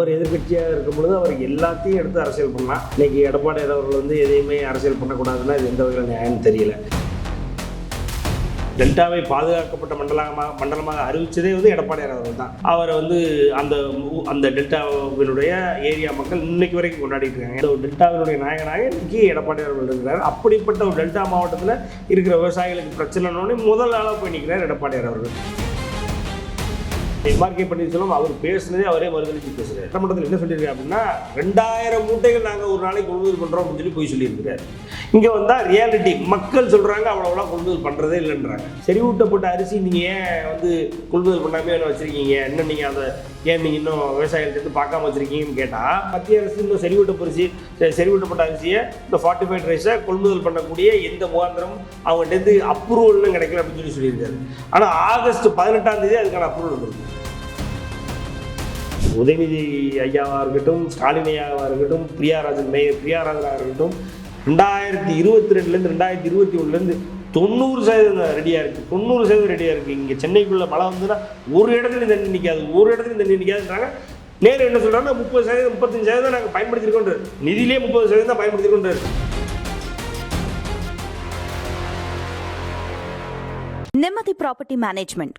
அவர் எதிர்கட்சியாக இருக்கும் பொழுது அவர் எல்லாத்தையும் எடுத்து அரசியல் பண்ணலாம். இன்னைக்கு எடப்பாடி அவர்கள் வந்து எதையுமே அரசியல் பண்ணக்கூடாதுன்னா இது எந்த வகையில் நியாயம்னு தெரியல. டெல்டாவை பாதுகாக்கப்பட்ட மண்டலமாக மண்டலமாக அறிவித்ததே வந்து எடப்பாடியார் அவர்கள் தான். அவரை வந்து அந்த அந்த டெல்டாவினுடைய ஏரியா மக்கள் இன்னைக்கு வரைக்கும் கொண்டாடிட்டு இருக்காங்க. இந்த ஒரு டெல்டாவினுடைய நாயகனாக இன்னைக்கு எடப்பாடியார் அவர்கள் இருக்கிறார். அப்படிப்பட்ட ஒரு டெல்டா மாவட்டத்தில் இருக்கிற விவசாயிகளுக்கு பிரச்சனைன்னு முதல் ஆளாக போய் நிற்கிறார் எடப்பாடியார் அவர்கள். எம்ஆர்கே பன்னீர்செல்வம் அவர் பேசுனதே அவரே மறுதளிச்சு பேசுறாரு. சட்டமன்றத்தில் என்ன சொல்லியிருக்காரு அப்படின்னா ரெண்டாயிரம் மூட்டைகள் நாங்கள் ஒரு நாளைக்கு கொள்முதல் பண்ணுறோம் அப்படின்னு சொல்லி போய் சொல்லியிருக்கிறாரு இங்கே வந்தால் ரியாலிட்டி மக்கள் சொல்கிறாங்க அவ்வளோலாம் கொள்முதல் பண்ணுறதே இல்லைன்றாங்க. செறிவூட்டப்பட்ட அரிசி நீங்கள் ஏன் வந்து கொள்முதல் பண்ணாமே வச்சுருக்கீங்க? இன்னும் நீங்கள் அதை ஏன் நீங்கள் இன்னும் விவசாயிகள்கிட்ட பார்க்காம வச்சுருக்கீங்கன்னு கேட்டால் மத்திய அரசு இன்னும் செறிவூட்ட பரிசி செறிவூட்டப்பட்ட அரிசியை இந்த ஃபார்ட்டி ஃபைவ் ரைஸை கொள்முதல் பண்ணக்கூடிய எந்த முகாந்திரம் அவங்ககிட்ட அப்ரூவல்னு கிடைக்கல அப்படின்னு சொல்லி சொல்லியிருக்காரு. ஆனால் ஆகஸ்ட் பதினெட்டாம் தேதி அதுக்கான அப்ரூவல் வந்துருக்கு. உதயநிதி ஐயாவாக இருக்கட்டும் ஸ்டாலின் ஐயாவாக இருக்கட்டும் பிரியாராஜன் மேயர் பிரியாராஜனாக இருக்கட்டும் ரெண்டாயிரத்தி இருபத்தி ரெண்டுலேருந்து ரெண்டாயிரத்தி இருபத்தி ஒன்றுலேருந்து தொண்ணூறு சதவீதம் ரெடியாக இருக்குது தொண்ணூறு சதவீதம் ரெடியாக இருக்குது இங்கே சென்னைக்குள்ளே மழை வந்ததுன்னா ஒரு இடத்துல தண்ணி நிற்காது ஒரு இடத்துல தண்ணி நிற்காதுன்றாங்க நேரு என்ன சொல்கிறாங்கன்னா முப்பது சதவீதம் முப்பத்தஞ்சு சதவீதம் நாங்கள் பயன்படுத்திருக்கோன்றார் நிதியிலே முப்பது சதவீதம் தான் பயன்படுத்திருக்கோன்றார் நிம்மதி property management.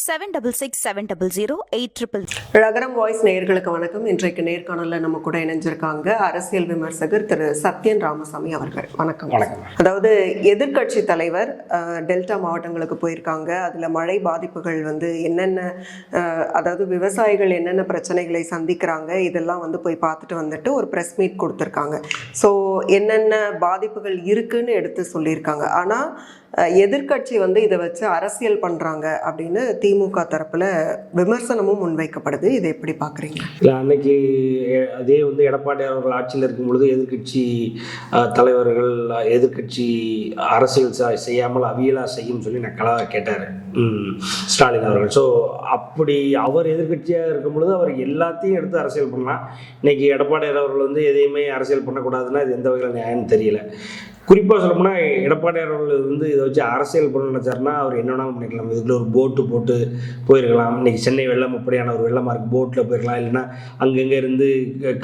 Seven double six seven double zero eight triple ரகரம் voice நேயர்களுக்கு வணக்கம். இன்றைக்கு நேர்காணல்ல நம்ம கூட இணைஞ்சிருக்காங்க அரசியல் விமர்சகர் திரு சத்யன் ராமசாமி அவர்கள். வணக்கம். வணக்கம். அதாவது எதிர்க்கட்சி தலைவர் டெல்டா மாவட்டங்களுக்கு போயிருக்காங்க. அதுல மழை பாதிப்புகள் வந்து என்னென்ன அதாவது விவசாயிகள் என்னென்ன பிரச்சனைகளை சந்திக்கிறாங்க இதெல்லாம் வந்து போய் பார்த்துட்டு வந்துட்டு ஒரு ப்ரெஸ் மீட் கொடுத்துருக்காங்க. ஸோ என்னென்ன பாதிப்புகள் இருக்குன்னு எடுத்து சொல்லியிருக்காங்க. ஆனா அஹ், எதிர்க்கட்சி வந்து இதை வச்சு அரசியல் பண்றாங்க அப்படின்னு திமுக தரப்பில் விமர்சனமும் முன்வைக்கப்படுது. இதை எப்படி பார்க்குறீங்க? இல்லை அன்னைக்கு அதே வந்து எடப்பாடி அவர்கள் ஆட்சியில் இருக்கும் பொழுது எதிர்க்கட்சி தலைவர்கள் எதிர்க்கட்சி அரசியல் செய்யாமல் அவியலா செய்யும் சொல்லி நக்கலாக கேட்டார். ஸ்டாலின் அவர்கள். ஸோ அப்படி அவர் எதிர்க்கட்சியாக இருக்கும் பொழுது அவர் எல்லாத்தையும் எடுத்து அரசியல் பண்ணலாம். இன்னைக்கு எடப்பாடியார் அவர்கள் வந்து எதையுமே அரசியல் பண்ணக்கூடாதுன்னா இது எந்த வகையில் நியாயம்னு தெரியல. குறிப்பாக சொல்லப்போனால் எடப்பாடியார் அவர்கள் வந்து இதை வச்சு அரசியல் பண்ண நினச்சாருன்னா அவர் என்ன வேணாலும் பண்ணிக்கலாம். இதுக்குள்ள ஒரு போட்டு போட்டு போயிருக்கலாம். இன்னைக்கு சென்னை வெள்ளம் அப்படியான ஒரு வெள்ளமாக இருக்குது போட்டில் போயிருக்கலாம். இல்லைன்னா அங்கங்கே இருந்து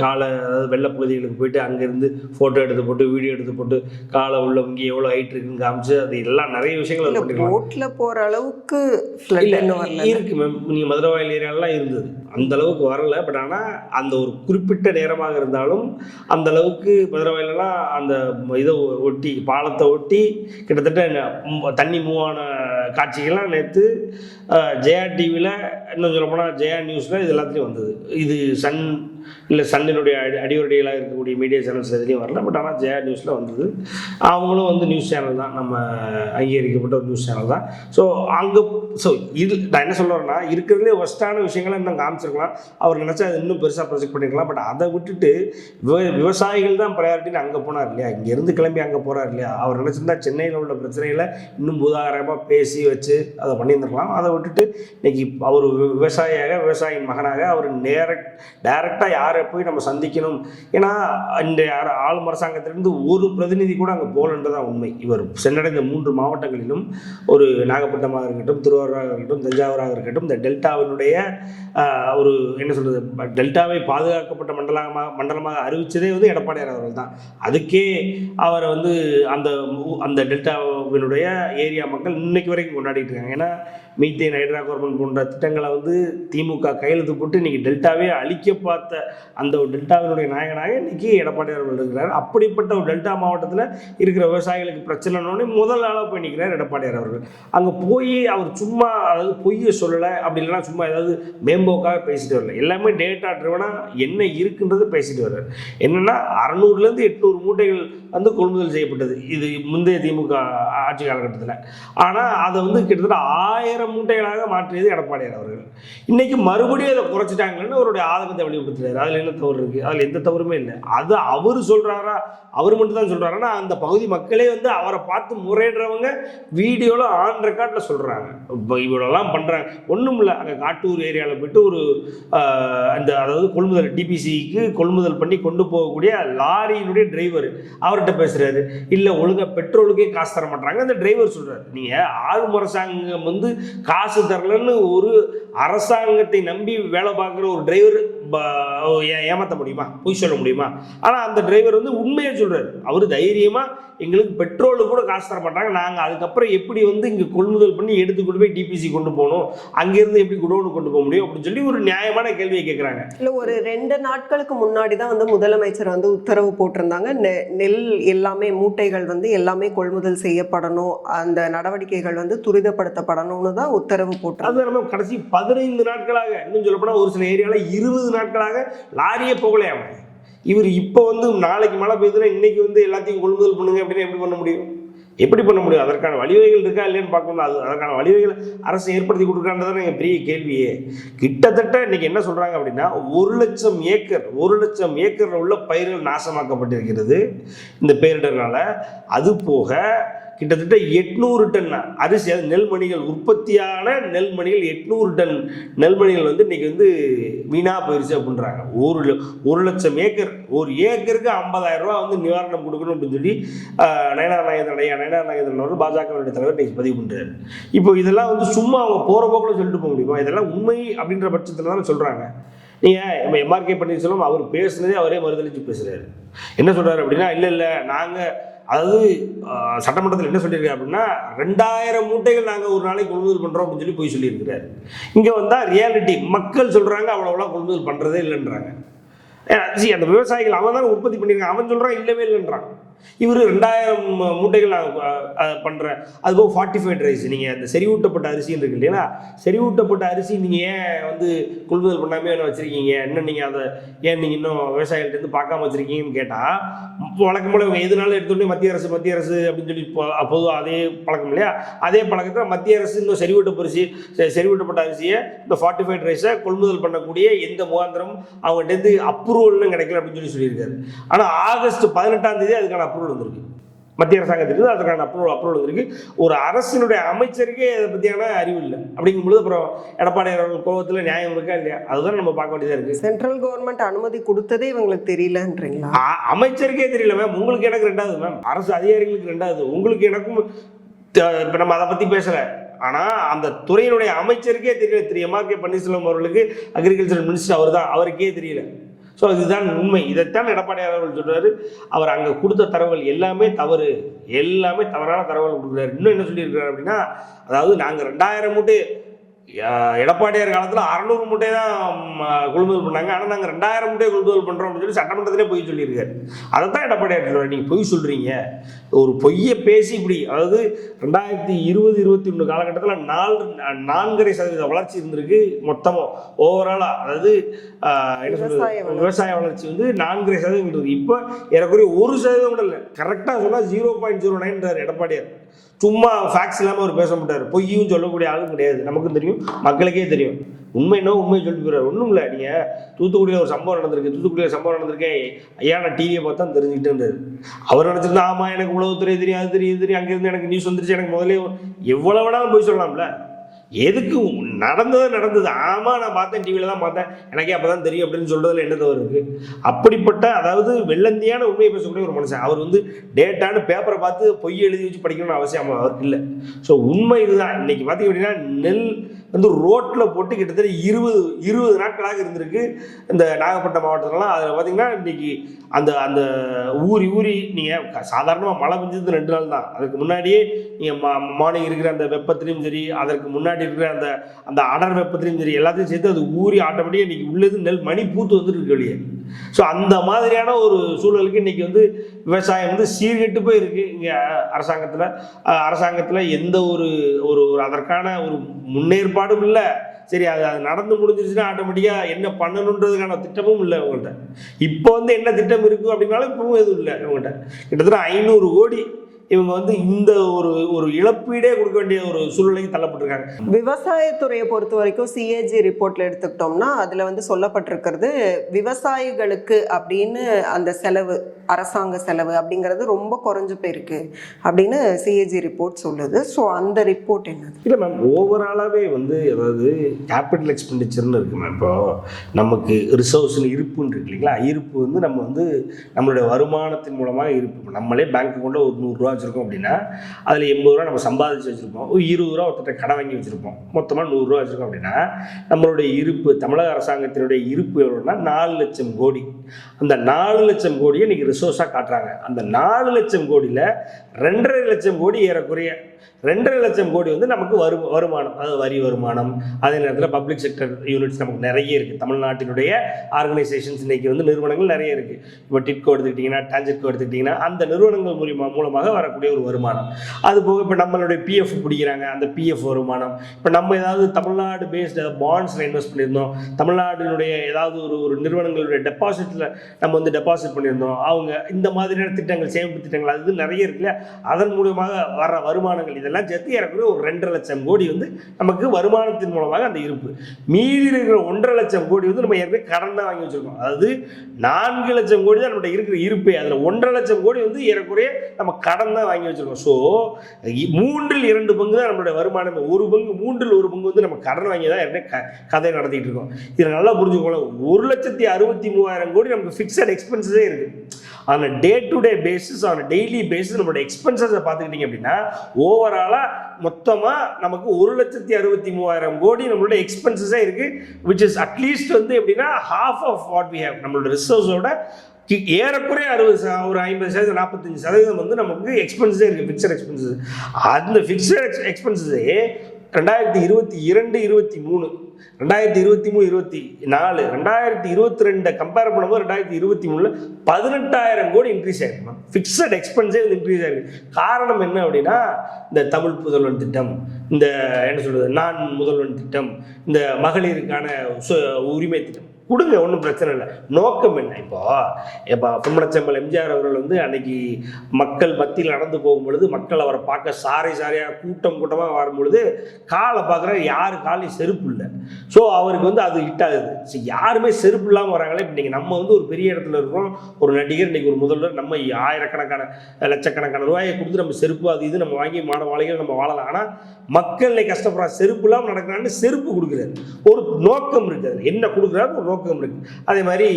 காலை அதாவது வெள்ளப்பகுதிகளுக்கு போயிட்டு அங்கேருந்து ஃபோட்டோ எடுத்து போட்டு வீடியோ எடுத்து போட்டு காலை உள்ள இங்கே எவ்வளோ ஹைட் இருக்குன்னு காமிச்சு அது எல்லாம் நிறைய விஷயங்கள் பண்ணிருக்கலாம் போட்ல போற அளவுக்கு இல்ல ஃப்ளட் இன்னும் வரல இருக்கு மேம் நீங்கள் மதுரை வாயில் ஏரியாலாம் இருந்தது. அந்த அளவுக்கு வரல. பட் ஆனால் அந்த ஒரு குறிப்பிட்ட நேரமாக இருந்தாலும் அந்த அளவுக்கு மதுரை வாயிலெல்லாம் அந்த இதை ஒட்டி பாலத்தை ஒட்டி கிட்டத்தட்ட தண்ணி மூவான காட்சிகள்லாம் நேற்று ஜெயா டிவியில் இன்னும் சொல்ல போனால் ஜெயா நியூஸில் இது எல்லாத்துலேயும் வந்தது. இது சன் இல்லை சன்னினுடைய அடி அடிவரடிகளாக இருக்கக்கூடிய மீடியா சேனல்ஸ் எதுலேயும் வரல. பட் ஆனால் ஜெயா நியூஸில் வந்தது. அவங்களும் வந்து நியூஸ் சேனல் தான். நம்ம அங்கீகரிக்கப்பட்ட ஒரு நியூஸ் சேனல் தான். ஸோ அங்கே ஸோ இது நான் என்ன சொல்கிறேன்னா இருக்கிறதுலே ஒஸ்டான விஷயங்களை இன்னும் காமிச்சிருக்கலாம். அவர் நினச்சா அது இன்னும் பெருசாக ப்ரொஜெக்ட் பண்ணிருக்கலாம். பட் அதை விட்டுட்டு விவ விவசாயிகள் தான் ப்ரையாரிட்டின்னு அங்கே போனார் இல்லையா? இங்கேருந்து கிளம்பி அங்கே போகிறார் இல்லையா? அவர் நினச்சிருந்தா சென்னையில் உள்ள பிரச்சனைகளை இன்னும் புதாகரமாக பேசி வச்சு அதை பண்ணியிருந்துருக்கலாம். அதை விட்டுட்டு இன்னைக்கு அவர் வி- விவசாயியாக விவசாயியின் மகனாக அவர் நேரக்ட் டைரெக்டாக யாரை போய் நம்ம சந்திக்கணும்? ஏன்னா இந்த யார் ஆளும் அரசாங்கத்திலிருந்து ஒரு பிரதிநிதி கூட அங்கே போகலன்றதான் உண்மை. இவர் சென்றடைந்த மூன்று மாவட்டங்களிலும் ஒரு நாகப்பட்டினமாக இருக்கட்டும் திருவாரூராக இருக்கட்டும் தஞ்சாவூராக இருக்கட்டும் இந்த டெல்டாவினுடைய ஒரு என்ன சொல்கிறது டெல்டாவை பாதுகாக்கப்பட்ட மண்டலமாக மண்டலமாக அறிவித்ததே வந்து எடப்பாடியார் அவர்கள் தான் அதுக்கே அவரை வந்து அந்த அந்த டெல்டாவினுடைய ஏரியா மக்கள் இன்னைக்கு வரைக்கும் கொண்டாடிட்டு இருக்காங்க. ஏன்னா மீத்தேன் ஹைட்ரா கார்பன் போன்ற திட்டங்களை வந்து திமுக கையெழுத்து போட்டு இன்றைக்கி டெல்டாவே அழிக்க பார்த்த அந்த ஒரு டெல்டாவினுடைய நாயகனாக இன்றைக்கி எடப்பாடியார் அவர்கள் இருக்கிறார். அப்படிப்பட்ட ஒரு டெல்டா மாவட்டத்தில் இருக்கிற விவசாயிகளுக்கு பிரச்சனைனோடனே முதல் ஆளாக போய் நிற்கிறார் எடப்பாடியார் அவர்கள். அங்கே போய் அவர் சும்மா அதாவது பொய்யை சொல்லலை அப்படி இல்லைன்னா சும்மா ஏதாவது மேம்போக்காக பேசிட்டு வரல. எல்லாமே டேட்டா ட்ரிவனாக என்ன இருக்குன்றது பேசிட்டு வர்றார். என்னென்னா அறநூறுலேருந்து எட்நூறு மூட்டைகள் வந்து கொள்முதல் செய்யப்பட்டது. இது முந்தைய திமுக ஆட்சி காலகட்டத்தில். ஆனால் அதை வந்து கிட்டத்தட்ட ஆயிரம் மூட்டைகளாக மாற்றியது எடப்பாடியார் அவர்கள். இன்றைக்கி மறுபடியும் அதை குறைச்சிட்டாங்கன்னு அவருடைய ஆதங்கத்தை வெளிப்படுத்துறாரு அதில் என்ன தவறு இருக்குது அதில் எந்த தவறுமே இல்லை. அது அவர் சொல்கிறாரா அவர் மட்டும் தான் சொல்கிறாருன்னா அந்த பகுதி மக்களே வந்து அவரை பார்த்து முறையிடுறவங்க வீடியோவில் ஆன் ரெக்கார்டில் சொல்கிறாங்க இப்போ இவ்வளோலாம் பண்ணுறாங்க ஒன்றும் இல்லை. அங்கே காட்டூர் ஏரியாவில் போயிட்டு ஒரு அந்த அதாவது கொள்முதல் டிபிசிக்கு கொள்முதல் பண்ணி கொண்டு போகக்கூடிய லாரியினுடைய டிரைவர். அவர்கிட்ட பேசுகிறாரு இல்லை ஒழுங்காக பெட்ரோலுக்கே காசு தர மாட்டாங்க அந்த டிரைவர் சொல்கிறார் நீங்கள் ஆளும் அரசாங்கம் வந்து காசு தரலன்னு ஒரு அரசாங்கத்தை நம்பி வேலை பார்க்குற ஒரு டிரைவர் ஏமாற்ற முடியுமா? பொய் சொல்ல முடியுமா? ஆனால் அந்த டிரைவர் வந்து உண்மையை சொல்கிறார் அவர் தைரியமாக எங்களுக்கு பெட்ரோலுக்கு கூட காசு தர மாட்டாங்க. நாங்கள் அதுக்கப்புறம் எப்படி வந்து இங்கே கொள்முதல் பண்ணி எடுத்து கொண்டு போய் டிபிசி கொண்டு போகணும்? அங்கேருந்து எப்படி குடோனு கொண்டு போக முடியும்? அப்படின்னு சொல்லி ஒரு நியாயமான கேள்வியை கேட்குறாங்க இல்ல ஒரு ரெண்டு நாட்களுக்கு முன்னாடி தான் வந்து முதலமைச்சர் வந்து உத்தரவு போட்டிருந்தாங்க. நெல் எல்லாமே மூட்டைகள் வந்து எல்லாமே கொள்முதல் செய்யப்படணும். அந்த நடவடிக்கைகள் வந்து துரிதப்படுத்தப்படணும்னு தான் உத்தரவு போட்டாங்க அது நம்ம கடைசி பதினைந்து நாட்களாக இன்னும் சொல்லப்போனால் ஒரு சில ஏரியாவில் இருபது நாட்களாக லாரியே போகலையாம இவர் இப்போ வந்து நாளைக்கு மழை பெய்யுதுன்னா இன்னைக்கு வந்து எல்லாத்தையும் கொள்முதல் பண்ணுங்க அப்படின்னு எப்படி பண்ண முடியும்? எப்படி பண்ண முடியும்? அதற்கான வழிவகைகள் இருக்கா இல்லைன்னு பார்க்கணும் அது அதற்கான வழிவகைகளை அரசு ஏற்படுத்தி கொடுக்குறான்றதான் எங்கள் பெரிய கேள்வியே. கிட்டத்தட்ட இன்னைக்கு என்ன சொல்கிறாங்க அப்படின்னா ஒரு லட்சம் ஏக்கர் ஒரு லட்சம் ஏக்கரில் உள்ள பயிர்கள் நாசமாக்கப்பட்டிருக்கிறது. இந்த பேரிடர்னால. அது போக கிட்டத்தட்ட எட்நூறு டன். அரிசி அது நெல்மணிகள் உற்பத்தியான நெல்மணிகள் எட்நூறு டன். நெல்மணிகள் வந்து இன்னைக்கு வந்து வீணாக போயிருச்சு அப்படின்றாங்க. ஒரு ல- ஒரு லட்சம் ஏக்கர். ஒரு ஏக்கருக்கு ஐம்பதாயிரம் ரூபா வந்து நிவாரணம் கொடுக்கணும் அப்படின்னு சொல்லி நயனார் நாகேந்திரன் நயனார் நாயகன் அவர்கள் பாஜகவுடைய தலைவர் இன்னைக்கு பதிவு பண்ணுறாரு இப்போ இதெல்லாம் வந்து சும்மா அவங்க போகிற போக்கில் சொல்லிட்டு போக முடியுமா? இதெல்லாம் உண்மை அப்படின்ற பட்சத்தில் தான் சொல்கிறாங்க நீங்கள் நம்ம எம்ஆர்கே பன்னீர்செல்வம் அவர் பேசுனதே அவரே மறுதளிச்சு பேசுகிறாரு என்ன சொல்கிறாரு அப்படின்னா இல்லை இல்லை நாங்கள் அதாவது சட்டமன்றத்தில் என்ன சொல்லியிருக்காரு அப்படின்னா ரெண்டாயிரம் மூட்டைகள் நாங்கள் ஒரு நாளைக்கு கொள்முதல் பண்ணுறோம் அப்படின்னு சொல்லி போய் சொல்லியிருக்கிறார். இங்கே வந்தால் ரியாலிட்டி மக்கள் சொல்கிறாங்க அவ்வளோவெல்லாம் கொள்முதல் பண்ணுறதே இல்லைன்றாங்க. ஏன், see, அந்த விவசாயிகள் அவன் தான் உற்பத்தி பண்ணியிருக்கான் அவன் சொல்கிறான் இல்லவே இல்லைன்றான். இவர் ரெண்டாயிரம் மூட்டைகள் நான் பண்ணுறேன் அதுபோக ஃபார்ட்டிஃபைட் ரைஸ் நீங்கள் அந்த செறிவூட்டப்பட்ட அரிசின்னு இருக்கு இல்லையா செறிவூட்டப்பட்ட அரிசி நீங்கள் ஏன் வந்து கொள்முதல் பண்ணாமே என்ன வச்சுருக்கீங்க? இன்னும் நீங்கள் அதை ஏன் நீங்கள் இன்னும் விவசாயிகள்ட்டேருந்து பார்க்காம வச்சுருக்கீங்கன்னு கேட்டால் வழக்கம் போல இவங்க எதுனாலும் எடுத்தோடனே மத்திய அரசு மத்திய அரசு அப்படின்னு சொல்லி பொதுவாக அதே பழக்கம் இல்லையா? அதே பழக்கத்தில் மத்திய அரசு இந்த செறிவூட்ட அரிசி செறிவூட்டப்பட்ட அரிசியை இந்த ஃபார்ட்டிஃபைட் ரைஸை கொள்முதல் பண்ணக்கூடிய எந்த முகாந்திரம் அவங்ககிட்ட அப்ரூவல்னு கிடைக்கல அப்படின்னு சொல்லி சொல்லியிருக்காரு. ஆனால் ஆகஸ்ட் பதினெட்டாம் தேதி அதுக்கான அப்ரூவல் வந்திருக்கு. மத்திய அரசாங்கத்திற்கு அதுக்கான அப்ரூவல் அப்ரூவல் வந்திருக்கு. ஒரு அரசினுடைய அமைச்சருக்கே அதை பற்றியான அறிவு இல்லை. அப்படிங்கும்பொழுது அப்புறம் எடப்பாடி அவர்கள் கோபத்தில் நியாயம் இருக்கா இல்லையா? அதுதான் நம்ம பார்க்க வேண்டியதாக இருக்குது சென்ட்ரல் கவர்மெண்ட் அனுமதி கொடுத்ததே இவங்களுக்கு தெரியலன்றீங்களா? அமைச்சருக்கே தெரியல மேம் உங்களுக்கு எனக்கு ரெண்டாவது மேம் அரசு அதிகாரிகளுக்கு ரெண்டாவது. உங்களுக்கு எனக்கும் இப்போ நம்ம அதை பற்றி பேசலை. ஆனால் அந்த துறையினுடைய அமைச்சருக்கே தெரியல. திரு எம்ஆர்கே பன்னீர்செல்வம் அவர்களுக்கு அக்ரிகல்ச்சர் மினிஸ்டர் அவர் தான் அவருக்கே தெரியல. ஸோ இதுதான் உண்மை. இதைத்தான் எடப்பாடியார் அவர்கள் சொல்றாரு. அவர் அங்கே கொடுத்த தரவுகள் எல்லாமே தவறு. எல்லாமே தவறான தரவுகள் கொடுக்குறாரு. இன்னும் என்ன சொல்லியிருக்கிறார் அப்படின்னா அதாவது நாங்கள் ரெண்டாயிரம் மூட்டை எடப்பாடியார் காலத்தில் அறநூறு மூட்டை தான் கொள்முதல் பண்ணாங்க. ஆனால் நாங்கள் ரெண்டாயிரம் மூட்டை கொள்முதல் பண்ணுறோம் அப்படின்னு சொல்லி சட்டமன்றத்திலே பொய் சொல்லியிருக்காரு. அதை தான் எடப்பாடியார் சொல்றாரு. நீங்கள் பொய் சொல்கிறீங்க ஒரு பொய்யை பேசி இப்படி அதாவது ரெண்டாயிரத்தி இருபது இருபத்தி ஒன்று காலகட்டத்தில் நாலு நான்கரை சதவீத வளர்ச்சி இருந்திருக்கு. மொத்தமாக ஓவராலாக அதாவது ஆஹ், என்ன வளர்ச்சி. விவசாய வளர்ச்சி வந்து நான்கரை சதவீதம் இருக்குது இப்போ ஏறக்குறைய ஒரு சதவீதம் கூட இல்லை. கரெக்டாக சொன்னால் ஜீரோ பாயிண்ட் ஜீரோ நைன்றார் எடப்பாடியார். சும்மா ஃபேக்ஸ் இல்லாமல் அவர் பேச மாட்டார். பொய்யும் சொல்லக்கூடிய ஆளும் கிடையாது. நமக்கும் தெரியும் மக்களுக்கே தெரியும். உண்மை என்ன? உண்மை சொல்லி போகிறார் ஒன்றும் இல்லை நீங்கள் தூத்துக்குடியில் ஒரு சம்பவம் நடந்திருக்கு. தூத்துக்குடியில் சம்பவம் நடந்திருக்கேன். ஐயா நான் டிவியை பார்த்தா தெரிஞ்சுக்கிட்டேன்றாரு அவர் நினச்சிருந்தா ஆமாம் எனக்கு உளவுத்துறை தெரியும் அது தெரியும் இது தெரியும். அங்கேருந்து எனக்கு நியூஸ் வந்துருச்சு. எனக்கு முதல்ல எவ்வளோ வேணாலும் போய் சொல்லலாம்ல. எதுக்கு நடந்தது நடந்தது. ஆமாம் நான் பார்த்தேன் டிவியில் தான் பார்த்தேன். எனக்கே அப்போ தான் தெரியும் அப்படின்னு சொல்கிறதுல என்ன தவறு இருக்குது அப்படிப்பட்ட அதாவது வெள்ளந்தியான உண்மையை பேசக்கூடிய ஒரு மனுஷன். அவர் வந்து டேட்டான்னு பேப்பரை பார்த்து பொய் எழுதி வச்சு படிக்கணும்னு அவசியம் அவருக்கு இல்லை. ஸோ உண்மை இதுதான். இன்னைக்கு பார்த்தீங்க அப்படின்னா நெல் வந்து ரோட்டில் போட்டு கிட்டத்தட்ட இருபது இருபது நாட்களாக இருந்திருக்கு இந்த நாகப்பட்டினம் மாவட்டத்திலலாம். அதில் பார்த்தீங்கன்னா இன்றைக்கி அந்த அந்த ஊறி ஊறி நீங்கள் சாதாரணமாக மழை பெஞ்சது ரெண்டு நாள் தான். அதுக்கு முன்னாடியே நீங்கள் மா மார்னிங் இருக்கிற அந்த வெப்பத்திலையும் சரி அதற்கு முன்னாடி இருக்கிற அந்த அந்த அடர் வெப்பத்திலையும் சரி எல்லாத்தையும் சேர்த்து அது ஊறி ஆட்டோமேட்டிக்காக இன்றைக்கி உள்ளது நெல் மணி பூத்து வந்துட்டு இருக்கு வெளியே. ஸோ அந்த மாதிரியான ஒரு சூழலுக்கு இன்றைக்கி வந்து விவசாயம் வந்து சீர்கெட்டு போய் இருக்குது இங்கே அரசாங்கத்தில். அரசாங்கத்தில் எந்த ஒரு ஒரு ஒரு அதற்கான ஒரு முன்னேற்பாடு செயல்பாடும் இல்லை. சரி அது அது நடந்து முடிஞ்சிருச்சுன்னா ஆட்டோமேட்டிக்காக என்ன பண்ணணுன்றதுக்கான திட்டமும் இல்லை இவங்கள்ட்ட. இப்போ வந்து என்ன திட்டம் இருக்குது அப்படின்னாலும் இப்பவும் எதுவும் இல்லை இவங்கள்ட்ட. கிட்டத்தட்ட ஐநூறு கோடி இவங்க வந்து இந்த ஒரு ஒரு இழப்பீடே கொடுக்க வேண்டிய ஒரு சூழ்நிலைக்கு தள்ளப்பட்டிருக்காங்க. விவசாயத்துறையை பொறுத்த வரைக்கும் சிஏஜி ரிப்போர்ட்ல எடுத்துக்கிட்டோம்னா அதுல வந்து சொல்லப்பட்டிருக்கிறது விவசாயிகளுக்கு அப்படின்னு அந்த செலவு அரசாங்க செலவு அப்படிங்கிறது ரொம்ப குறைஞ்சு போயிருக்கு அப்படின்னு சிஏஜி ரிப்போர்ட் சொல்லுது. ஸோ அந்த ரிப்போர்ட் என்னது? இல்லை மேம் ஓவராலாகவே வந்து அதாவது கேபிட்டல் எக்ஸ்பெண்டிச்சர்னு இருக்குது மேம் இப்போ நமக்கு ரிசர்வ்ஸ்னு இருப்புன்னு இருக்கு இல்லைங்களா? இருப்பு வந்து நம்ம வந்து நம்மளுடைய வருமானத்தின் மூலமாக இருப்பு. நம்மளே பேங்க்கு கொண்டு ஒரு நூறுரூவா வச்சுருக்கோம் அப்படின்னா அதில் எண்பது ரூபா நம்ம சம்பாதிச்சு வச்சுருப்போம். ஒரு இருபது ரூபா ஒருத்தர் கடன் வாங்கி வச்சுருப்போம். மொத்தமாக நூறுரூவா வச்சுருக்கோம் அப்படின்னா நம்மளுடைய இருப்பு தமிழக அரசாங்கத்தினுடைய இருப்பு எவ்வளோன்னா நாலு லட்சம் கோடி. அந்த நாலு லட்சம் கோடியை இன்றைக்கி ரிசோர்ஸாக காட்டுறாங்க. அந்த நாலு லட்சம் கோடியில் ரெண்டரை லட்சம் கோடி ஏறக்குறைய ரெண்டரை லட்சம் கோடி வந்து நமக்கு வரு வருமானம் அதாவது வரி வருமானம் அதே நேரத்தில் பப்ளிக் செக்டர் யூனிட்ஸ் நமக்கு நிறைய இருக்குது தமிழ்நாட்டினுடைய ஆர்கனைசேஷன்ஸ் இன்னைக்கு வந்து நிறுவனங்கள் நிறைய இருக்குது இப்போ டிப்கோ எடுத்துக்கிட்டிங்கன்னா டான்ஜெட்கோ எடுத்துக்கிட்டிங்கன்னா அந்த நிறுவனங்கள் மூலியமாக மூலமாக வரக்கூடிய ஒரு வருமானம். அது போக இப்போ நம்மளுடைய பிஎஃப் பிடிக்கிறாங்க. அந்த பிஎஃப் வருமானம். இப்போ நம்ம ஏதாவது தமிழ்நாடு பேஸ்டு பாண்ட்ஸில் இன்வெஸ்ட் பண்ணியிருந்தோம். தமிழ்நாட்டினுடைய ஏதாவது ஒரு ஒரு நிறுவனங்களுடைய காலத்தில் நம்ம வந்து டெபாசிட் பண்ணியிருந்தோம். அவங்க இந்த மாதிரியான திட்டங்கள் சேமிப்பு திட்டங்கள் அது இது நிறைய இருக்கு இல்லையா அதன் மூலியமாக வர வருமானங்கள் இதெல்லாம் சேர்த்து ஏறக்குறைய ஒரு ரெண்டரை லட்சம் கோடி வந்து நமக்கு வருமானத்தின் மூலமாக அந்த இருப்பு. மீதி இருக்கிற ஒன்றரை லட்சம் கோடி வந்து நம்ம ஏற்கனவே கடன் தான் வாங்கி வச்சிருக்கோம். அதாவது நான்கு லட்சம் கோடி தான் நம்மளுடைய இருக்கிற இருப்பே. அதில் ஒன்றரை லட்சம் கோடி வந்து ஏறக்குறைய நம்ம கடன் தான் வாங்கி வச்சிருக்கோம். ஸோ மூன்றில் இரண்டு பங்கு தான் நம்மளுடைய வருமானம். ஒரு பங்கு மூன்றில் ஒரு பங்கு வந்து நம்ம கடன் வாங்கி தான் ஏற்கனவே க கதை நடத்திட்டு இருக்கோம். இதை நல்லா புரிஞ்சுக்கோங்க. ஒரு லட்சத்தி அறுபத்தி மூவாயிரம் கோடி நமக்கு ஃபிக்ஸட் எக்ஸ்பென்சஸே இருக்குது on day to day basis on daily basis நம்மளோட எக்ஸ்பென்சஸை பார்த்துக்கிட்டிங்க அப்படின்னா ஓவராலாக மொத்தமாக நமக்கு ஒரு லட்சத்தி அறுபத்தி மூவாயிரம் கோடி நம்மளோட எக்ஸ்பென்சஸே இருக்குது விச் இஸ் அட்லீஸ்ட் வந்து எப்படின்னா half of what we have நம்மளோட ரிசோர்ஸோட ஏறக்குறைய அறுபது ஒரு ஐம்பது சதவீதம் நாற்பத்தஞ்சு சதவீதம் வந்து நமக்கு எக்ஸ்பென்சஸே இருக்குது ஃபிக்ஸட் எக்ஸ்பென்சஸ் அந்த ஃபிக்ஸட் எக்ஸ்பென்சஸே ரெண்டாயிரத்தி இருபத்தி இரண்டு இருபத்தி மூணு ரெண்டாயிரத்தி இருபத்தி மூணு இருபத்தி நாலு ரெண்டாயிரத்தி இருபத்தி ரெண்டை கம்பேர் பண்ணும்போது ரெண்டாயிரத்தி இருபத்தி மூணில் பதினெட்டாயிரம் கோடி இன்க்ரீஸ் ஆயிருக்கு ஃபிக்ஸட் எக்ஸ்பென்ஸே வந்து இன்க்ரீஸ் ஆயிருக்கு. காரணம் என்ன அப்படின்னா இந்த தமிழ் புதல்வன் திட்டம் இந்த என்ன சொல்கிறது நான் முதல்வன் திட்டம் இந்த மகளிருக்கான உரிமை திட்டம். கொடுங்க ஒன்றும் பிரச்சனை இல்லை. நோக்கம் என்ன இப்போ? இப்போ பொம்மனச்சம்பல் எம்ஜிஆர் அவர்கள் வந்து அன்னைக்கு மக்கள் மத்தியில் நடந்து போகும்பொழுது மக்கள் அவரை பார்க்க சாரை சாரியாக கூட்டம் கூட்டமாக வரும்பொழுது காலை பார்க்குற யாரு காலையும் செருப்பு இல்லை. ஸோ அவருக்கு வந்து அது ஹிட் ஸோ யாருமே செருப்பு இல்லாமல் வராங்களே இப்போ இன்னைக்கு நம்ம வந்து ஒரு பெரிய இடத்துல இருக்கிறோம். ஒரு நடிகர் இன்னைக்கு ஒரு முதல்வர் நம்ம ஆயிரக்கணக்கான லட்சக்கணக்கான ரூபாயை கொடுத்து நம்ம செருப்பு அது இது நம்ம வாங்கி மாட வாழைகள் நம்ம வாழலாம். ஆனால் மக்கள் இன்னைக்கு கஷ்டப்படுறாங்க செருப்பு இல்லாமல் நடக்கிறான்னு செருப்பு கொடுக்குறாரு. ஒரு நோக்கம் இருக்குது என்ன கொடுக்குறாரு? ஒரு நோக்கம் இருக்குது அதே மாதிரி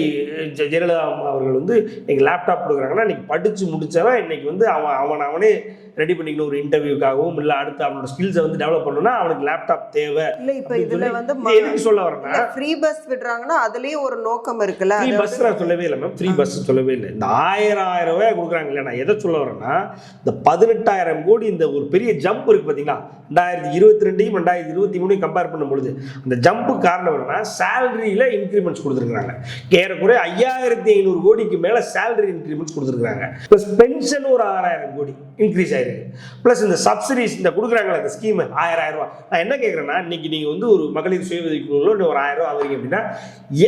ஜெயலலிதா அவர்கள் வந்து இன்னைக்கு லேப்டாப் கொடுக்குறாங்கன்னா இன்னைக்கு படித்து முடிச்சவன் இன்னைக்கு வந்து அவன் அவன் அவனே ரெடி பண்ணிக்கணும் ஒரு இன்டர்வியூக்காகவும் இல்லை அடுத்து அவனோட ஸ்கில்ஸை வந்து டெவலப் பண்ணணும்னா அவனுக்கு லேப்டாப் தேவை இல்ல இப்ப இதுல வந்து எதுக்கு சொல்ல வரேன்னா ஃப்ரீ பஸ் விடுறாங்கன்னா அதுலயும் ஒரு நோக்கம் இருக்குல்ல. ஃப்ரீ பஸ் நான் சொல்லவே இல்லை மேம் ஃப்ரீ பஸ் சொல்லவே இல்லை. இந்த ஆயிரம் ஆயிரம் ரூபாய் கொடுக்குறாங்க இல்லையா? நான் எதை சொல்ல வரேன்னா இந்த பதினெட்டாயிரம் கோடி இந்த ஒரு பெரிய ஜம்ப் இருக்கு பார்த்தீங்களா ரெண்டாயிரத்தி இருபத்தி ரெண்டையும் ரெண்டாயிரத்தி இருபத்தி மூணையும் கம்பேர் பண்ணும்பொழுது அந்த ஜம்ப்பு காரணம் என்னன்னா சேலரியில் இன்க்ரிமெண்ட்ஸ் கொடுத்துருக்காங்க ஏறக்குறைய ஐயாயிரத்தி ஐநூறு கோடிக்கு மேலே சேலரி இன்க்ரிமெண்ட்ஸ் கொடுத்துருக்காங்க ப்ளஸ் பென்ஷன் ஒரு ஆறாயிரம் கோடி இன்க்ரீஸ் ஆயிருக்கு. ப்ளஸ் இந்த சப்சிடிஸ் இந்த கொடுக்குறாங்களே இந்த ஸ்கீம் ஆயிரம் ஆயிரம் ரூபா. நான் என்ன கேட்குறேன்னா இன்னைக்கு நீங்கள் வந்து ஒரு மகளிர் சுய உதவி குழுவில் ஒரு ஆயிரம் ரூபா ஆகுறீங்க அப்படின்னா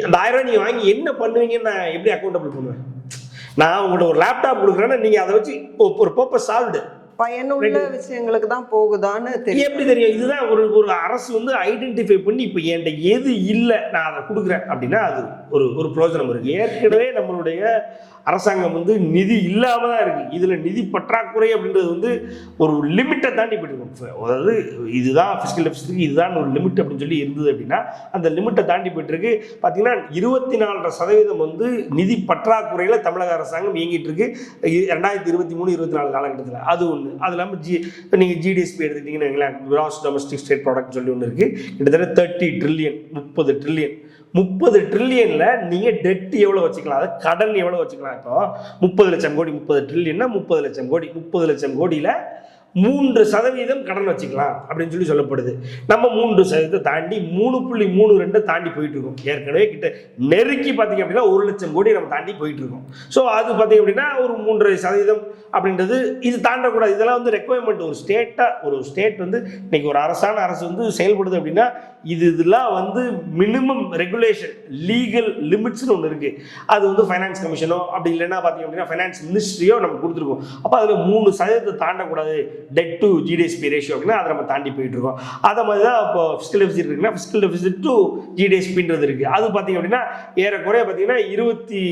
அந்த ஆயிரம் ரூபா நீங்கள் வாங்கி என்ன பண்ணுவீங்கன்னு நான் எப்படி அக்கௌண்டபிள் பண்ணுவேன்? நான் உங்கள்கிட்ட ஒரு லேப்டாப் கொடுக்குறேன்னா நீங்கள் அதை வச்சு ஒரு பர்பஸ் சால்வ்டு பயனுள்ள விஷயங்களுக்கு தான் போகுதான்னு தெரியும். எப்படி தெரியும்? இதுதான் ஒரு ஒரு அரசு வந்து ஐடென்டிஃபை பண்ணி இப்போ என்கிட்ட எது இல்லை நான் அதை கொடுக்குறேன் அப்படின்னா அது ஒரு ஒரு பிரோஜனம் இருக்கு. ஏற்கனவே நம்மளுடைய அரசாங்கம் வந்து நிதி இல்லாமல் தான் இருக்குது இதில் நிதி பற்றாக்குறை அப்படின்றது வந்து ஒரு லிமிட்டை தாண்டி போயிட்டு அதாவது இதுதான் ஃபிசிக்கல் டெபிசிட்டுக்கு இதுதான் ஒரு லிமிட் அப்படின்னு சொல்லி இருந்தது அப்படின்னா அந்த லிமிட்டை தாண்டி போயிட்டு இருக்கு. பார்த்தீங்கன்னா இருபத்தி நாலரை சதவீதம் வந்து நிதி பற்றாக்குறையில் தமிழக அரசாங்கம் இயங்கிட்டு இருக்கு. ரெண்டாயிரத்தி இருபத்தி மூணு இருபத்தி நாலு காலகட்டத்தில். அது ஒன்று அது இல்லாமல் ஜி இப்போ நீங்கள் ஜிடிஎஸ்பி எடுத்துக்கிட்டீங்கன்னா கிராஸ் டொமஸ்டிக் ஸ்டேட் ப்ராடக்ட் சொல்லி ஒன்று இருக்குது கிட்டத்தட்ட தேர்ட்டி ட்ரில்லியன் முப்பது ட்ரில்லியன் முப்பது ட்ரில்லியனில் நீங்கள் டெட் எவ்வளோ வச்சுக்கலாம்? அதாவது கடன் எவ்வளோ வச்சுக்கலாம்? இப்போ முப்பது லட்சம் கோடி முப்பது ட்ரில்லியன்னா முப்பது லட்சம் கோடி. முப்பது லட்சம் கோடியில் மூன்று சதவீதம் கடன் வச்சுக்கலாம் அப்படின்னு சொல்லி சொல்லப்படுது. நம்ம மூன்று சதவீதத்தை தாண்டி மூணு புள்ளி மூணு ரெண்டை தாண்டி போயிட்டு இருக்கோம். ஏற்கனவே கிட்ட நெருக்கி பார்த்தீங்க அப்படின்னா ஒரு லட்சம் கோடி நம்ம தாண்டி போயிட்டு இருக்கோம். ஸோ அது பார்த்தீங்க அப்படின்னா ஒரு மூன்றரை சதவீதம் அப்படின்றது இது தாண்டக்கூடாது. இதெல்லாம் வந்து ரெக்குவயர்மெண்ட் ஒரு ஸ்டேட்டாக ஒரு ஸ்டேட் வந்து இன்னைக்கு ஒரு அரசான அரசு வந்து செயல்படுது அப்படின்னா இது இதெல்லாம் வந்து மினிமம் ரெகுலேஷன் லீகல் லிமிட்ஸ்னு ஒன்று இருக்குது அது வந்து ஃபைனான்ஸ் கமிஷனோ அப்படி இல்லைன்னா பார்த்தீங்க அப்படின்னா ஃபைனான்ஸ் மினிஸ்ட்ரியோ நம்ம கொடுத்துருக்கோம். அப்போ அதில் மூணு சதவீதத்தை தாண்டக்கூடாது. டெட் டு ஜிடிஎஸ்பி ரேஷியோ அப்படின்னா அதை நம்ம தாண்டி போயிட்டுருக்கோம் அதை மாதிரி தான் இப்போ ஃபிஸ்கல் டெபிசிட் இருக்குன்னா ஃபிஸ்கல் டெபிசிட் டு ஜிடிஎஸ்பின்றது இருக்குது அது பார்த்தீங்க அப்படின்னா ஏறக்குறைய பார்த்தீங்கன்னா இருபத்தி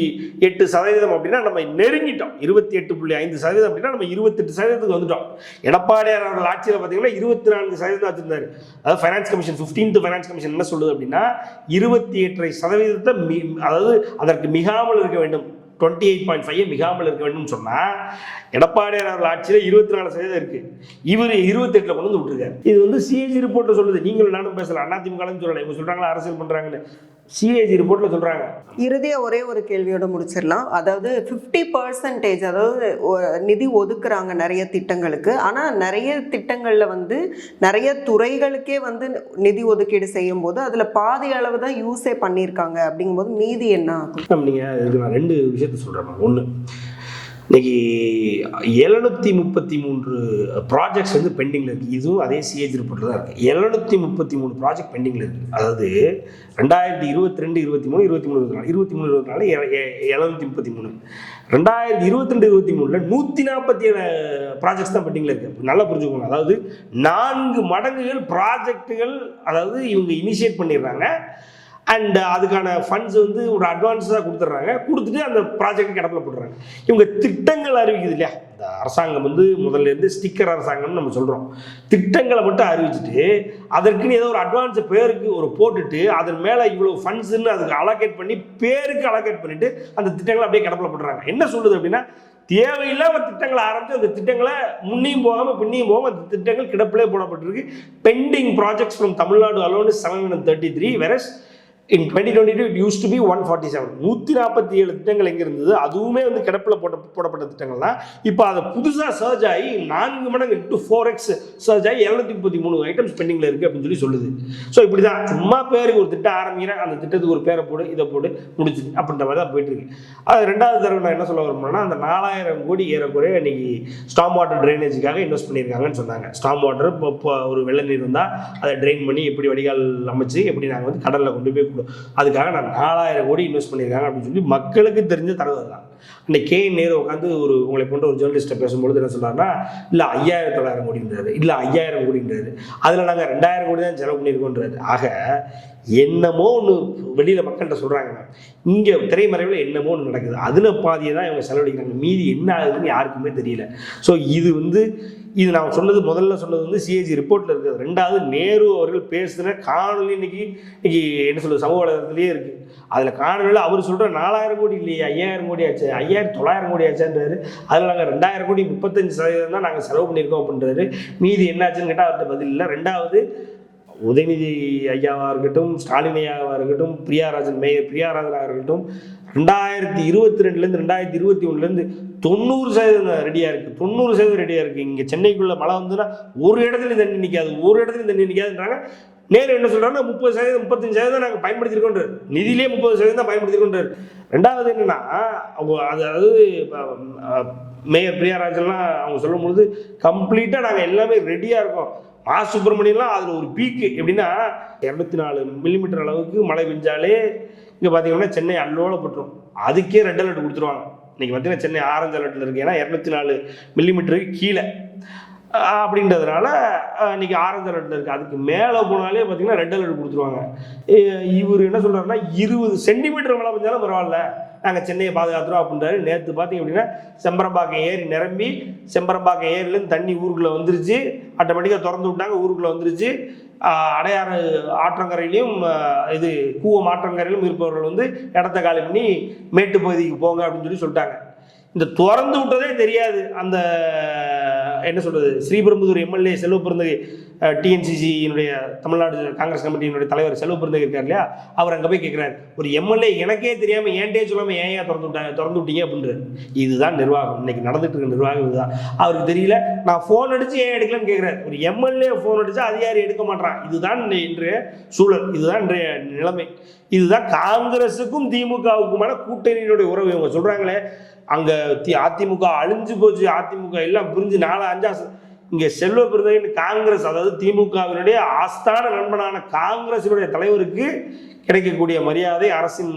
எட்டு சதவீதம் அப்படின்னா நம்ம நெருங்கிட்டோம். இருபத்தி எட்டு புள்ளி ஐந்து சதவீதம் அப்படின்னா நம்ம இருபத்தெட்டு சதவீதத்துக்கு வந்துட்டோம். எடப்பாடியார் அவர்கள் ஆட்சியில் பார்த்தீங்கன்னா இருபத்தி நான்கு சதவீதம் வச்சிருந்தாரு. அதாவது finance commission 15th finance commission என்ன சொல்லுது அப்படின்னா இருபத்தி எட்டரை சதவீதத்தை மி- அதாவது அதற்கு மிகாமல் இருக்க வேண்டும். டுவெண்ட்டி எயிட் பாயிண்ட் ஃபைவ் மிகாமல் இருக்க வேண்டும் சொன்னால் எடப்பாடியார் அவர்கள் ஆட்சியில் இருபத்தி நாலு சதவீதம் இருக்கு. இவர் இருபத்தெட்டில் கொண்டு வந்து விட்டுருக்காரு. இது வந்து சிஏஜி ரிப்போர்ட்டில் சொல்லுது. நீங்களும் நானும் பேசலாம். அதிமுகன்னு சொல்லலை. இவங்க சொல்கிறாங்களா அரசியல் பண்ணுறாங்கன்னு சிஏஜி ரிப்போர்ட்டில் சொல்கிறாங்க இறுதியாக ஒரே ஒரு கேள்வியோட முடிச்சிடலாம். அதாவது ஃபிஃப்டி பர்சன்டேஜ் அதாவது நிதி ஒதுக்குறாங்க நிறைய திட்டங்களுக்கு. ஆனால் நிறைய திட்டங்களில் வந்து நிறைய துறைகளுக்கே வந்து நிதி ஒதுக்கீடு செய்யும் போது அதில் பாதி அளவு தான் யூஸே பண்ணியிருக்காங்க அப்படிங்கும்போது மீதி என்ன ஆகும்? நீங்கள் இதுக்கு நான் ரெண்டு விஷயத்த சொல்கிறேன் ஒன்று இன்னைக்கு எழுநூற்றி முப்பத்தி மூன்று ப்ராஜெக்ட்ஸ் வந்து பெண்டிங்கில் இருக்குது இதுவும் அதே சிஏஜ் ரிப்போர்ட்டில் தான் இருக்குது எழுநூற்றி முப்பத்தி மூணு ப்ராஜெக்ட் பெண்டிங்கில் இருக்குது அதாவது ரெண்டாயிரத்தி இருபத்தி ரெண்டு இருபத்தி மூணு இருபத்தி மூணு இருபத்தி நாலு இருபத்தி மூணு இருபத்தி நாலு எழுநூற்றி முப்பத்தி மூணு. ரெண்டாயிரத்தி இருபத்தி ரெண்டு இருபத்தி மூணில் நூற்றி நாற்பத்தி ஏழு ப்ராஜெக்ட்ஸ் தான் பெண்டிங்கில் இருக்குது நல்லா புரிஞ்சுக்கோங்க. அதாவது நான்கு மடங்குகள் ப்ராஜெக்ட்டுகள் அதாவது இவங்க இனிஷியேட் பண்ணிடுறாங்க. அண்ட் uh, அதுக்கான ஃபண்ட்ஸ் வந்து ஒரு அட்வான்ஸாக கொடுத்துட்றாங்க. கொடுத்துட்டு அந்த ப்ராஜெக்ட் கிடப்பில் போடுறாங்க இவங்க திட்டங்கள் அறிவிக்குது இல்லையா? இந்த அரசாங்கம் வந்து முதல்ல இருந்து ஸ்டிக்கர் அரசாங்கம்னு நம்ம சொல்கிறோம் திட்டங்களை மட்டும் அறிவிச்சிட்டு அதற்குன்னு ஏதோ ஒரு அட்வான்ஸ் பேருக்கு ஒரு போட்டுட்டு அதன் மேலே இவ்வளோ ஃபண்ட்ஸ்ன்னு அதுக்கு அலோகேட் பண்ணி பேருக்கு அலோகேட் பண்ணிவிட்டு அந்த திட்டங்களை அப்படியே கிடப்பில் போடுறாங்க என்ன சொல்லுது அப்படின்னா தேவையில்லாம திட்டங்களை ஆரம்பித்து அந்த திட்டங்களை முன்னையும் போகாமல் பின்னையும் போகாமல் அந்த திட்டங்கள் கிடப்பிலே போடப்பட்டிருக்கு. Pending projects from Tamil Nadu alone seven hundred thirty three versus in twenty twenty two it use to be one forty seven நூற்றி நாற்பத்தி ஏழு திட்டங்கள் எங்கே இருந்தது? அதுவுமே வந்து கிடப்பில் போட்ட போடப்பட்ட திட்டங்கள் தான் இப்போ அதை புதுசாக சர்ஜ் ஆகி நான்கு மடங்கு டு ஃபோர் எக்ஸ் சர்ஜ் ஆகி எழுநூத்தி முப்பத்தி மூணு ஐட்டம்ஸ் பெண்டிங்கில் இருக்குது அப்படின்னு சொல்லி சொல்லுது. ஸோ இப்படி தான் சும்மா பேருக்கு ஒரு திட்டம் ஆரம்பிக்கிறேன் அந்த திட்டத்துக்கு ஒரு பேரை போடு இதை போடு முடிச்சு அப்படின்ற மாதிரி தான் போயிட்டு இருக்கு. அது ரெண்டாவது தடவை நான் என்ன சொல்ல வரணும்னா அந்த நாலாயிரம் கோடி ஏறக்குறைய இன்னைக்கு ஸ்டாம் வாட்டர் ட்ரைனேஜுக்காக இன்வெஸ்ட் பண்ணியிருக்காங்கன்னு சொன்னாங்க. ஸ்டாம் வாட்டர் இப்போ ஒரு வெள்ள நீர் இருந்தால் அதை ட்ரெயின் பண்ணி எப்படி வடிகால் அமைச்சு எப்படி நாங்கள் வந்து கடலில் கொண்டு போய் அதுக்காக நான் நாலாயிரம் கோடி இன்வெஸ்ட் பண்ணியிருக்காங்க அப்படின்னு சொல்லி மக்களுக்கு தெரிஞ்ச தகவல் தான். அன்னைக்கு கே நேரு உட்காந்து ஒரு உங்களை போன்ற ஒரு ஜேர்னலிஸ்ட்டை பேசும்பொழுது என்ன சொல்றாருன்னா இல்லை ஐயாயிரம் தொள்ளாயிரம் கோடின்றாரு. இல்லை ஐயாயிரம் கோடின்றாரு. அதில் நாங்கள் ரெண்டாயிரம் கோடி தான் செலவு பண்ணியிருக்கோன்றாரு ஆக என்னமோ ஒன்று வெளியில் மக்கள்கிட்ட சொல்கிறாங்க இங்கே திரைமறைவில் என்னமோ ஒன்று நடக்குது. அதில் பாதியை தான் இவங்க செலவழிக்கிறாங்க. மீதி என்ன ஆகுதுன்னு யாருக்குமே தெரியல. ஸோ இது வந்து இது நான் சொன்னது முதல்ல சொன்னது வந்து சிஏஜி ரிப்போர்ட்டில் இருக்குது ரெண்டாவது நேரு அவர்கள் பேசுகிற காணொலி இன்னைக்கு இன்னைக்கு என்ன சொல்றது சமூக வலைதளத்திலேயே இருக்குது அதில் காணொலியில் அவர் சொல்கிற நாலாயிரம் கோடி இல்லையே ஐயாயிரம் கோடி ஆச்சு ஐயாயிரம் தொள்ளாயிரம் கோடி ஆச்சான்றாரு. அதில் நாங்கள் ரெண்டாயிரம் கோடி முப்பத்தஞ்சு சதவீதம் தான் நாங்கள் செலவு பண்ணியிருக்கோம் அப்படின்றாரு. மீதி என்னாச்சுன்னு கேட்டால் அவர்கிட்ட பதில் இல்லை. ரெண்டாவது உதயநிதி ஐயாவாக இருக்கட்டும் ஸ்டாலின் ஐயாவாக இருக்கட்டும் பிரியாராஜன் மேயர் பிரியாராஜனாக இருக்கட்டும் ரெண்டாயிரத்தி இருபத்தி ரெண்டுலேருந்து ரெண்டாயிரத்தி இருபத்தி ஒன்றுலேருந்து தொண்ணூறு சதவீதம் ரெடியாக இருக்குது தொண்ணூறு சதவீதம் ரெடியாக இருக்குது இங்கே சென்னைக்குள்ளே மழை வந்துன்னா ஒரு இடத்துல தண்ணி நிற்காது ஒரு இடத்துல தண்ணி நிற்காதுன்றாங்க நேரு என்ன சொல்கிறாங்கன்னா முப்பது சதவீதம் முப்பத்தஞ்சு சதவீதம் நாங்கள் பயன்படுத்தியிருக்கோன்றார். நிதியிலே முப்பது சதவீதம் தான் பயன்படுத்தியிருக்கோன்றார். ரெண்டாவது என்னென்னா அவங்க அதாவது மேயர் பிரியாராஜன்லாம் அவங்க சொல்லும்பொழுது கம்ப்ளீட்டாக நாங்கள் எல்லாமே ரெடியாக இருக்கோம். ஆ சுப்பிரமணியம்லாம் அதில் ஒரு பீக்கு எப்படின்னா இரநூத்தி நாலு மில்லிமீட்டர் அளவுக்கு மழை பெஞ்சாலே இங்கே பார்த்தீங்கன்னா சென்னை அல்லோலப்பட்டுரும் அதுக்கே ரெட் அலர்ட் கொடுத்துருவாங்க. இன்றைக்கி பார்த்தீங்கன்னா சென்னை ஆரஞ்சு அலர்ட்டில் இருக்கு ஏன்னா இரநூத்தி நாலு மில்லிமீட்டருக்கு கீழே அப்படின்றதுனால இன்னைக்கு ஆரஞ்சு அலர்ட்டில் இருக்குது அதுக்கு மேலே போனாலே பார்த்தீங்கன்னா ரெட் அலர்ட் கொடுத்துருவாங்க. இவர் என்ன சொல்கிறாருன்னா இருபது சென்டிமீட்டர் மழை பெஞ்சாலும் பரவாயில்ல. நாங்கள் சென்னையை பாதுகாத்துறோம் அப்படின்றாரு. நேற்று பார்த்தீங்க அப்படின்னா செம்பரம்பாக்கம் ஏரி நிரம்பி செம்பரம்பாக்கம் ஏரியிலேருந்து தண்ணி ஊருக்குள்ளே வந்துருச்சு. ஆட்டோமேட்டிக்காக திறந்து விட்டாங்க ஊருக்குள்ளே வந்துருச்சு. அடையாறு ஆற்றங்கரையிலையும் இது கூவம் ஆற்றங்கரையிலும் இருப்பவர்கள் வந்து இடத்த காலி பண்ணி மேட்டு பகுதிக்கு போங்க அப்படின்னு சொல்லி சொல்லிட்டாங்க. இந்த திறந்து விட்டதே தெரியாது. அந்த என்ன சொல்கிறது ஸ்ரீபெரும்புதூர் எம்எல்ஏ செல்வ பிறந்தகை டிஎன்சிசியினுடைய தமிழ்நாடு காங்கிரஸ் கமிட்டியினுடைய தலைவர் செல்வ பிறந்தகை இருக்கார் இல்லையா? அவர் அங்கே போய் கேட்குறாரு ஒரு எம்எல்ஏ எனக்கே தெரியாமல் ஏன்டே சொல்லாமல் ஏன் ஏன் திறந்து விட்டாங்க திறந்து விட்டீங்க? அப்படின்றது இதுதான் நிர்வாகம். இன்னைக்கு நடந்துட்டு இருக்க நிர்வாகம் இதுதான். அவருக்கு தெரியல நான் ஃபோன் அடித்து ஏன் எடுக்கலன்னு கேட்குறாரு ஒரு எம்எல்ஏ ஃபோன் அடித்து அதிகாரி எடுக்க மாட்டான் இதுதான் இன்றைய சூழல். இதுதான் இன்றைய நிலைமை. இதுதான் காங்கிரஸுக்கும் திமுகவுக்குமான கூட்டணியினுடைய உறவு. இவங்க சொல்கிறாங்களே அங்க தி அதிமுக அழிஞ்சு போச்சு. அதிமுக எல்லாம் பிரிஞ்சு நாலு அஞ்சா இங்க செல்வ பிறந்தகின் காங்கிரஸ் அதாவது திமுகவினுடைய ஆஸ்தான நண்பனான காங்கிரசினுடைய தலைவருக்கு கிடைக்கக்கூடிய மரியாதை அரசின்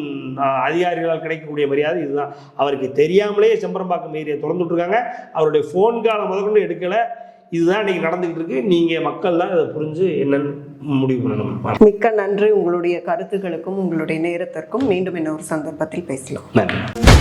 அதிகாரிகளால் கிடைக்கக்கூடிய மரியாதை இதுதான். அவருக்கு தெரியாமலே செம்பரம்பாக்கம் ஏரியா திறந்து விட்டுருக்காங்க அவருடைய ஃபோன் காலை முதற்கொண்டு எடுக்கல. இதுதான் இன்னைக்கு நடந்துகிட்டு இருக்கு நீங்க மக்கள் தான் இதை புரிஞ்சு என்னன்னு முடிவு பண்ணணும். மிக்க நன்றி. உங்களுடைய கருத்துக்களுக்கும் உங்களுடைய நேரத்திற்கும் மீண்டும் இன்னொரு சந்தர்ப்பத்தில் பேசலாம். நன்றி.